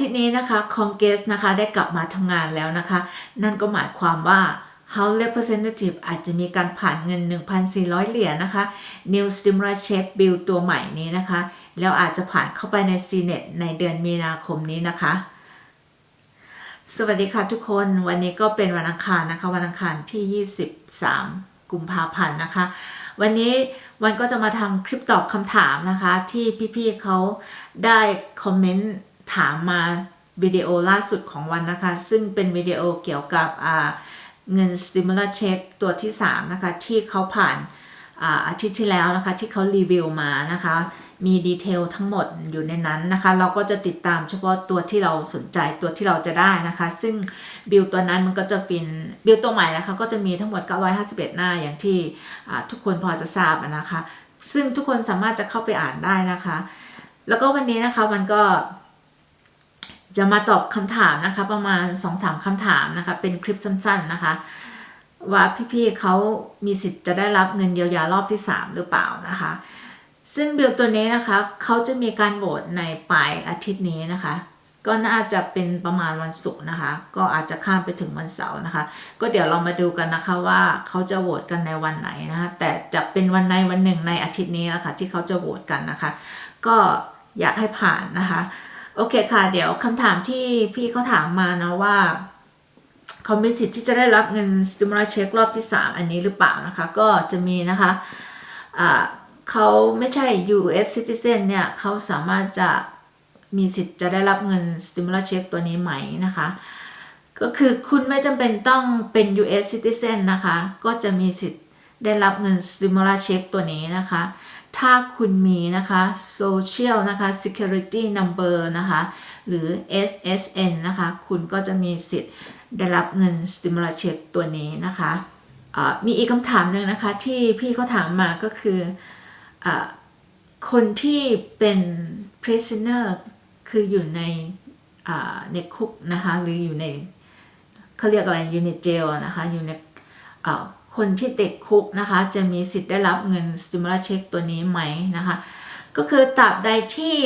ทิตย์นี้นะคะคองเกสนะคะได้กลับมาทำงานแล้วนะคะ นั่นก็หมายความว่า House Representative อาจจะมีการผ่านเงิน 1,400 เหรียญนะคะ New Stimulus Check Bill ตัวใหม่นี้นะคะ แล้วอาจจะผ่านเข้าไปใน Senate ในเดือนมีนาคมนี้นะคะ สวัสดีค่ะทุกคนวันนี้ก็เป็นวันอังคารนะคะ วันอังคารที่ 23 กุมภาพันธ์นะคะ วันนี้วันก็จะมาทำคลิปตอบคำถามนะคะ ที่พี่ๆเขาได้คอมเมนต์ ถามมาวิดีโอล่าสุดของวันนะคะ ซึ่งเป็นวิดีโอเกี่ยวกับเงิน stimulus check ตัวที่ 3 นะคะ ที่เขาผ่านอาอาทิตย์ที่แล้วนะคะ ที่เขารีวิวมานะคะ มีดีเทลทั้งหมดอยู่ในนั้นนะคะ เราก็จะติดตามเฉพาะตัวที่เราสนใจตัวที่เราจะได้นะคะ ซึ่งบิลตัวนั้นมันก็จะเป็นบิลตัวใหม่นะคะ ก็จะมีทั้งหมด 951 หน้าอย่างที่ทุกคนพอจะทราบนะคะ ซึ่งทุกคนสามารถจะเข้าไปอ่านได้นะคะ แล้วก็วันนี้นะคะมันก็ จะมาตอบคำถามนะคะ ประมาณ 2-3คำถามนะคะ เป็นคลิปสั้นๆนะคะ ว่าพี่ๆเขามีสิทธิ์จะได้รับเงินเยียวยารอบที่ 3 หรือเปล่านะคะ ซึ่งบิลตัวนี้นะคะเขาจะมีการโหวตในปลายอาทิตย์นี้นะคะ ก็น่าจะเป็นประมาณวันศุกร์นะคะ ก็อาจจะข้ามไปถึงวันเสาร์นะคะ ก็เดี๋ยวเรามาดูกันนะคะว่าเขาจะโหวตกันในวันไหนนะคะแต่จะเป็นวันในวันหนึ่งในอาทิตย์นี้แหละค่ะที่เขาจะโหวตกันนะคะ ก็อยากให้ผ่านนะคะ โอเคค่ะ เดี๋ยวคำถามที่พี่เขาถามมานะว่าเขามีสิทธิ์ที่จะได้รับเงิน stimulus check รอบที่ 3 อันนี้หรือเปล่านะคะ ก็จะมีนะคะอ่าเขาไม่ใช่ US citizen เนี่ยเขาสามารถจะมีสิทธิ์จะได้รับเงิน stimulus check ตัวนี้ไหมนะคะ ก็คือคุณไม่จำเป็นต้องเป็น US citizen นะคะ ก็จะมีสิทธิ์ได้รับเงิน stimulus check ตัวนี้นะคะ ถ้าคุณมีนะคะ social นะคะ security number นะคะ หรือ SSN นะคะ คุณก็จะมีสิทธิ์ได้รับเงิน stimulus check ตัวนี้นะคะมีอีกคำถามหนึ่งนะคะที่พี่เขาถามมาก็คืออคนที่เป็น prisoner คืออยู่ในในคุกนะคะ หรืออยู่ในเขาเรียกอะไรอยู่ในเจลนะคะ อยู่ใน คนที่ติดคุกนะคะ จะมีสิทธิ์ได้รับเงิน stimulus check ตัวนี้ไหมนะคะ ก็คือตราบใดที่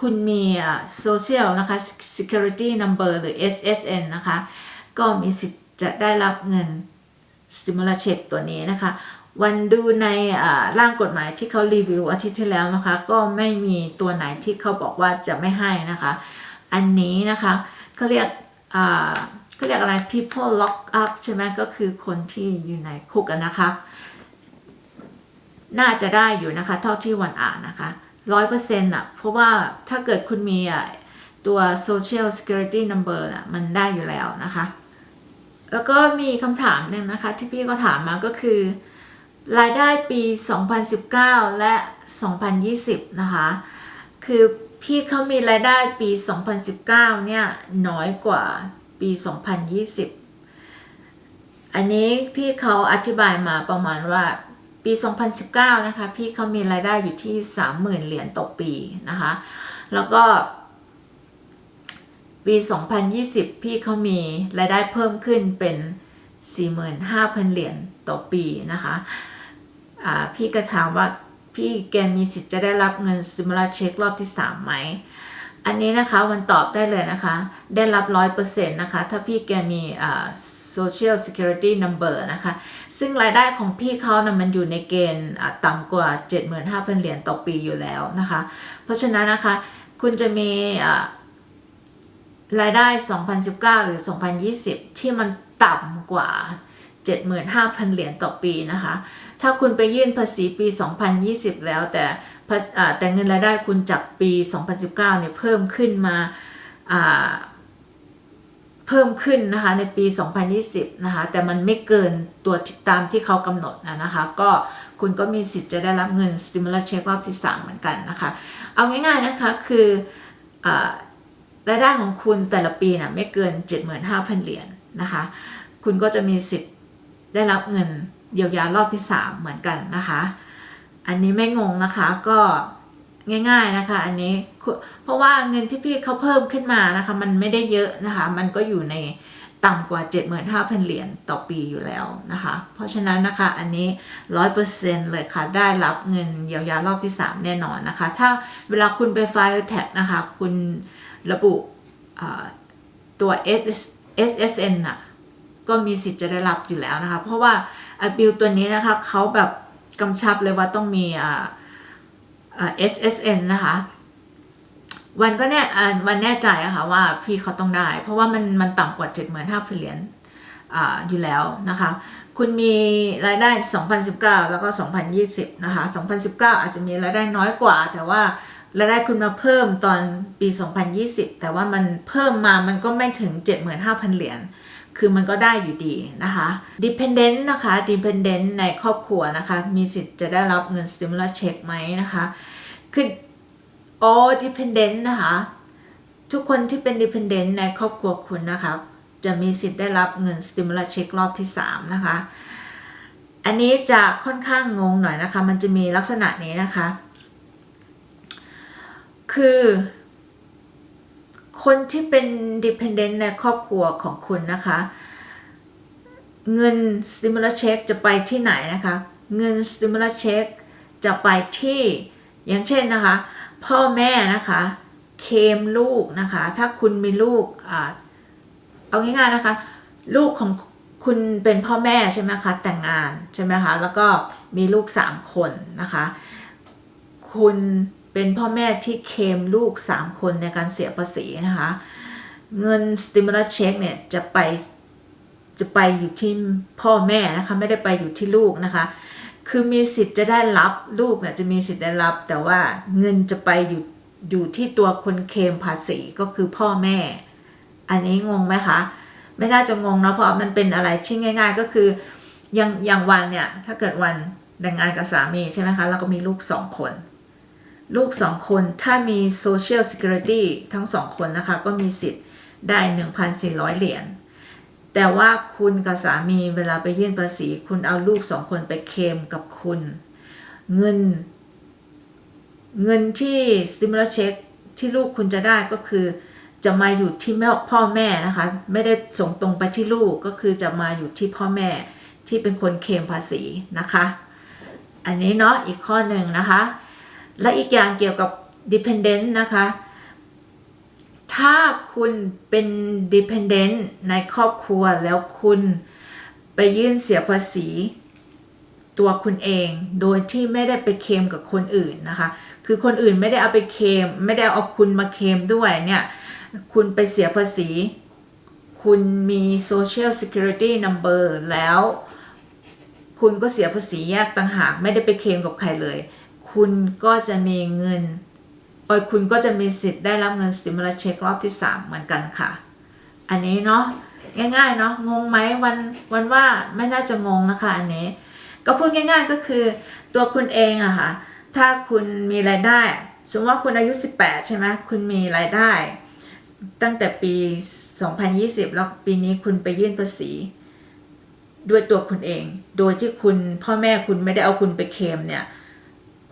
คุณมีอ่า social นะคะ security number หรือ SSN นะคะ ก็มีสิทธิ์จะได้รับเงิน stimulus check ตัวนี้นะคะ วันดูในร่างกฎหมายที่เขารีวิวอาทิตย์ที่แล้วนะคะ ก็ไม่มีตัวไหนที่เขาบอกว่าจะไม่ให้นะคะ อันนี้นะคะเขาเรียกอ่า เขาเรียกอะไร people lock up ใช่ไหมก็คือคนที่อยู่ในคุกนะคะ น่าจะได้อยู่นะคะ เท่าที่วันอ่านนะคะร้อยเปอร์เซ็นต์อะ เพราะว่าถ้าเกิดคุณมีอะตัว social security number อะมันได้อยู่แล้วนะคะ แล้วก็มีคำถามหนึ่งนะคะ ที่พี่ก็ถามมาก็คือ รายได้ปี 2019 และ 2020 นะคะ คือพี่เขามีรายได้ปี 2019 เนี่ย น้อยกว่า ปี 2020 อันนี้พี่เขาอธิบายมาประมาณว่าปี 2019 นะคะ พี่เขามีรายได้อยู่ที่ 30,000 เหรียญต่อปีนะคะ แล้วก็ปี 2020 พี่เขามีรายได้เพิ่มขึ้นเป็น 45,000 เหรียญต่อปีนะคะพี่ก็ถามว่าพี่แกมีสิทธิ์จะได้รับเงิน stimulus check รอบที่ 3 ไหม อันนี้นะคะวันตอบได้เลยนะคะ ได้รับ100%นะคะ ถ้าพี่แกมีอ่า social security number นะคะ ซึ่งรายได้ของพี่เขานะมันอยู่ในเกณฑ์ต่ำกว่า 75,000 เหรียญต่อปีอยู่แล้วนะคะ เพราะฉะนั้นนะคะ คุณจะมีรายได้ 2019 หรือ 2020 ที่มันต่ำกว่า 75,000 เหรียญต่อปีนะคะ ถ้าคุณไปยื่นภาษีปี 2020 แล้วแต่ แต่เงินรายได้คุณจากปี 2019เนี่ยเพิ่มขึ้นมาเพิ่มขึ้นนะคะในปี 2020นะคะแต่มันไม่เกินตัวตามที่เขากำหนดนะนะคะก็คุณก็มีสิทธิ์จะได้รับเงิน stimulus check รอบที่ 3 เหมือนกันนะคะ เอาง่ายๆนะคะคืออรายได้ของคุณแต่ละปีนะไม่เกิน 75,000 เหรียญนะคะคุณก็จะมีสิทธิ์ได้รับเงินเยียวยารอบที่ 3 เหมือนกันนะคะ อันนี้ไม่งงนะคะก็ง่าย ๆนะคะ อันนี้เพราะว่าเงินที่พี่เขาเพิ่มขึ้นมานะคะ มันไม่ได้เยอะนะคะ มันก็อยู่ในต่ำกว่า 75,000 เหรียญต่อปีอยู่แล้วนะคะ เพราะฉะนั้นนะคะอันนี้ 100%เลยค่ะ ได้รับเงินเยียวยารอบที่ 3 แน่นอนนะคะ ถ้าเวลาคุณไปไฟล์แท็กนะคะ คุณระบุตัว SS SSN น่ะก็มีสิทธิ์จะได้รับอยู่แล้วนะคะ เพราะว่าบิลตัวนี้นะคะเขาแบบ กำชับเลยว่าต้องมีอ่าอ่า SSN นะคะวันก็แน่วันแน่ใจอะค่ะว่าพี่เขาต้องได้ เพราะว่ามันมันต่ำกว่า 75,000เหรียญอ่าอยู่แล้วนะคะ คุณมีรายได้ 2019 แล้วก็ 2020 นะคะ 2019 อาจจะมีรายได้น้อยกว่า แต่ว่ารายได้คุณมาเพิ่มตอนปี 2020 แต่ว่ามันเพิ่มมามันก็ไม่ถึง 75,000 เหรียญ คือมันก็ได้อยู่ดีนะคะ dependent นะคะ dependent ในครอบครัวนะคะ มีสิทธิ์จะได้รับเงิน stimulus check ไหมนะคะ คือ all dependent นะคะ ทุกคนที่เป็น dependent ในครอบครัวคุณนะคะ จะมีสิทธิ์ได้รับเงิน stimulus check รอบที่ 3 นะคะ อันนี้จะค่อนข้างงงหน่อยนะคะ มันจะมีลักษณะนี้นะคะ คือ คนที่เป็น dependent ในครอบครัวของคุณนะคะ เงิน stimulus check จะไปที่ไหนนะคะ เงิน stimulus check จะไปที่อย่างเช่นนะคะ พ่อแม่นะคะเคมลูกนะคะ ถ้าคุณมีลูกอ่าเอาง่ายๆนะคะ ลูกของคุณเป็นพ่อแม่ใช่ไหมคะแต่งงานใช่ไหมคะแล้วก็มีลูก3คนนะคะ คุณ เป็นพ่อแม่ที่เคมลูก 3 คนในการเสียภาษีนะคะ เงิน stimulus check เนี่ยจะไปจะไปอยู่ที่พ่อแม่นะคะ ไม่ได้ไปอยู่ที่ลูกนะคะ คือมีสิทธิ์จะได้รับลูกเนี่ยจะมีสิทธิ์ได้รับ แต่ว่าเงินจะไปอยู่อยู่ที่ตัวคนเคมภาษีก็คือพ่อแม่ อันนี้งงไหมคะ ไม่น่าจะงงเนาะเพราะมันเป็นอะไรที่ง่าย ๆ ก็คืออย่างอย่างวันเนี่ยถ้าเกิดวันแต่งงานกับสามีใช่ไหมคะแล้วก็มีลูกสองคน ลูกสองคนถ้ามี Social Security ทั้งสองคนนะคะ ก็มีสิทธิ์ได้ 1,400 เหรียญแต่ว่าคุณกับสามีเวลาไปยื่นภาษี คุณเอาลูกสองคนไปเคมกับคุณ เงิน เงินที่ stimulus check ที่ลูกคุณจะได้ก็คือ จะมาอยู่ที่แม่พ่อแม่นะคะ ไม่ได้ส่งตรงไปที่ลูกก็คือจะมาอยู่ที่พ่อแม่ที่เป็นคนเคมภาษีนะคะ อันนี้เนาะอีกข้อหนึ่งนะคะ และอีกอย่างเกี่ยวกับ dependent นะคะ ถ้าคุณเป็น dependent ในครอบครัวแล้วคุณไปยื่นเสียภาษีตัวคุณเอง โดยที่ไม่ได้ไปเคมกับคนอื่นนะคะ คือคนอื่นไม่ได้เอาไปเคม ไม่ได้เอาคุณมาเคมด้วยเนี่ย คุณไปเสียภาษี คุณมี social security number แล้ว คุณก็เสียภาษีแยกต่างหาก ไม่ได้ไปเคมกับใครเลย คุณก็จะมีเงินโอยคุณก็จะมีสิทธิ์ได้รับเงิน stimulus check รอบที่ 3 เหมือนกันค่ะ อันนี้เนาะง่ายๆเนาะงงไหมวันวันว่าไม่น่าจะงงนะคะอันนี้ ก็พูดง่าย ๆก็คือตัวคุณเองอะค่ะ ถ้าคุณมีรายได้ สมมติว่าคุณอายุ 18 ใช่ไหมคุณมีรายได้ ตั้งแต่ปี 2020 แล้วปีนี้คุณไปยื่นภาษี ด้วยตัวคุณเอง โดยที่คุณพ่อแม่คุณไม่ได้เอาคุณไปเคมเนี่ย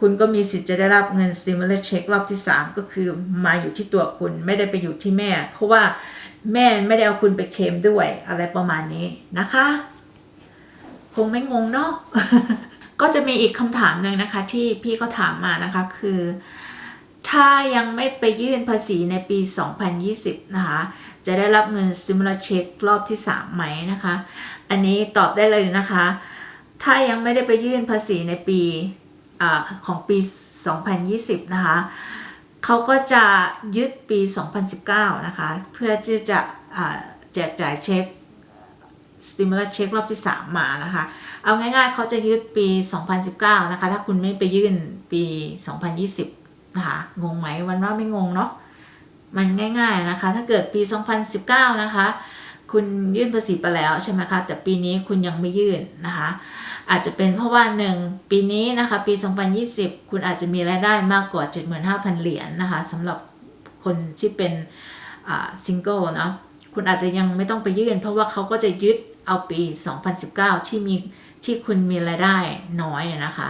คุณก็มีสิทธิ์จะได้รับเงิน stimulus check รอบที่ 3 ก็คือมาอยู่ที่ตัวคุณไม่ได้ไปอยู่ที่แม่ เพราะว่าแม่ไม่ได้เอาคุณไปเคลมด้วยอะไรประมาณนี้นะคะ คงไม่งงเนาะก็จะมีอีกคำถามหนึ่งนะคะ ที่พี่ก็ถามมานะคะคือ ถ้ายังไม่ไปยื่นภาษีในปี 2020 นะคะ จะได้รับเงิน stimulus check รอบที่ 3 ไหมนะคะ อันนี้ตอบได้เลยนะคะ ถ้ายังไม่ได้ไปยื่นภาษีในปี อของปี 2020 นะคะเขาก็จะยึดปี 2019 นะคะ เพื่อที่จะแจกจ่ายเช็ค stimulus check รอบที่ 3 มานะคะ เอาง่ายๆ เขาจะยึดปี 2019 นะคะ ถ้าคุณไม่ไปยื่นปี 2020 นะคะ งงไหมวันว่าไม่งงเนาะ มันง่ายๆนะคะ ถ้าเกิดปี 2019 นะคะ คุณยื่นภาษีไปแล้วใช่ไหมคะ แต่ปีนี้คุณยังไม่ยื่นนะคะ อาจจะเป็นเพราะว่าหนึ่งปีนี้นะคะ ปี 2020 คุณอาจจะมีรายได้มากกว่า 75,000 เหรียญนะคะสำหรับคนที่เป็นซิงเกิลเนาะคุณอาจจะยังไม่ต้องไปยื่น เพราะว่าเขาก็จะยึดเอาปี 2019 ที่มีที่คุณมีรายได้น้อยนะคะ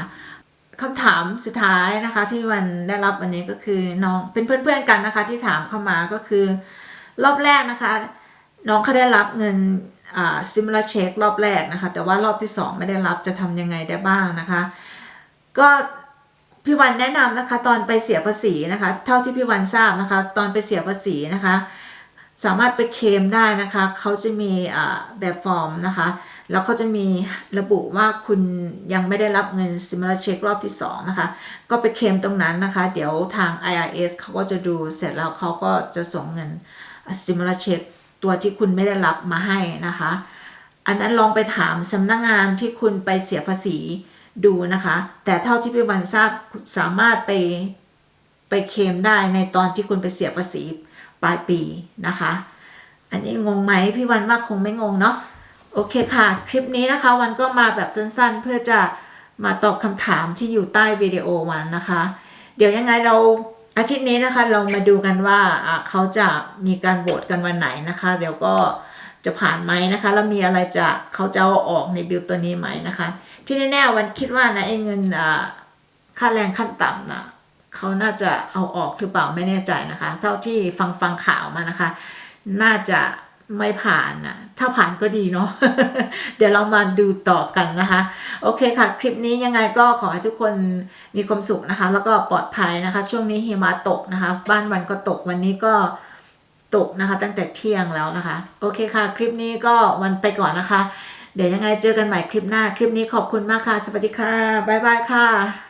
คำถามสุดท้ายนะคะที่วันได้รับวันนี้ก็คือน้องเป็นเพื่อนๆกันนะคะที่ถามเข้ามาก็คือ รอบแรกนะคะ น้องเขาได้รับเงิน อ่า stimulus check รอบแรกนะคะ แต่ว่ารอบที่สองไม่ได้รับจะทำยังไงได้บ้างนะคะ ก็พี่วันแนะนำนะคะ ตอนไปเสียภาษีนะคะ เท่าที่พี่วันทราบนะคะ ตอนไปเสียภาษีนะคะ สามารถไปเคลมได้นะคะเขาจะมีแบบฟอร์มนะคะแล้วเขาจะมีระบุว่าคุณยังไม่ได้รับเงิน stimulus check รอบที่ 2 นะคะ ก็ไปเคลมตรงนั้นนะคะ เดี๋ยวทาง IRS เขาก็จะดูเสร็จแล้วเขาก็จะส่งเงิน stimulus check ตัวที่คุณไม่ได้รับมาให้นะคะ อันนั้นลองไปถามสำนักงานที่คุณไปเสียภาษีดูนะคะ แต่เท่าที่พี่วันทราบสามารถไปไปเคลมได้ในตอนที่คุณไปเสียภาษีปลายปีนะคะ อันนี้งงไหมพี่วันว่าคงไม่งงเนาะโอเคค่ะ คลิปนี้นะคะ วันก็มาแบบสั้นๆ เพื่อจะมาตอบคำถามที่อยู่ใต้วิดีโอวันนะคะ เดี๋ยวยังไงเรา อาทิตย์นี้นะคะเรามาดูกันว่าเขาจะมีการโหวตกันวันไหนนะคะ เดี๋ยวก็จะผ่านไหมนะคะแล้วมีอะไรจะเขาจะเอาออกในบิลตัวนี้ไหมนะคะ ที่แน่ๆวันคิดว่านะไอ้เงินอ่าค่าแรงขั้นต่ำนะเขาน่าจะเอาออกหรือเปล่าไม่แน่ใจนะคะ เท่าที่ฟังฟังข่าวมานะคะ น่าจะ ไม่ผ่านนะถ้าผ่านก็ดีเนาะเดี๋ยวเรามาดูต่อกันนะคะ โอเคค่ะ คลิปนี้ยังไงก็ขอให้ทุกคนมีความสุขนะคะ แล้วก็ปลอดภัยนะคะ ช่วงนี้หิมะตกนะคะ บ้านวันก็ตกวันนี้ก็ตกนะคะ ตั้งแต่เที่ยงแล้วนะคะ โอเคค่ะ คลิปนี้ก็วันไปก่อนนะคะ เดี๋ยวยังไงเจอกันใหม่คลิปหน้า คลิปนี้ขอบคุณมากค่ะ สวัสดีค่ะบ๊ายบายค่ะ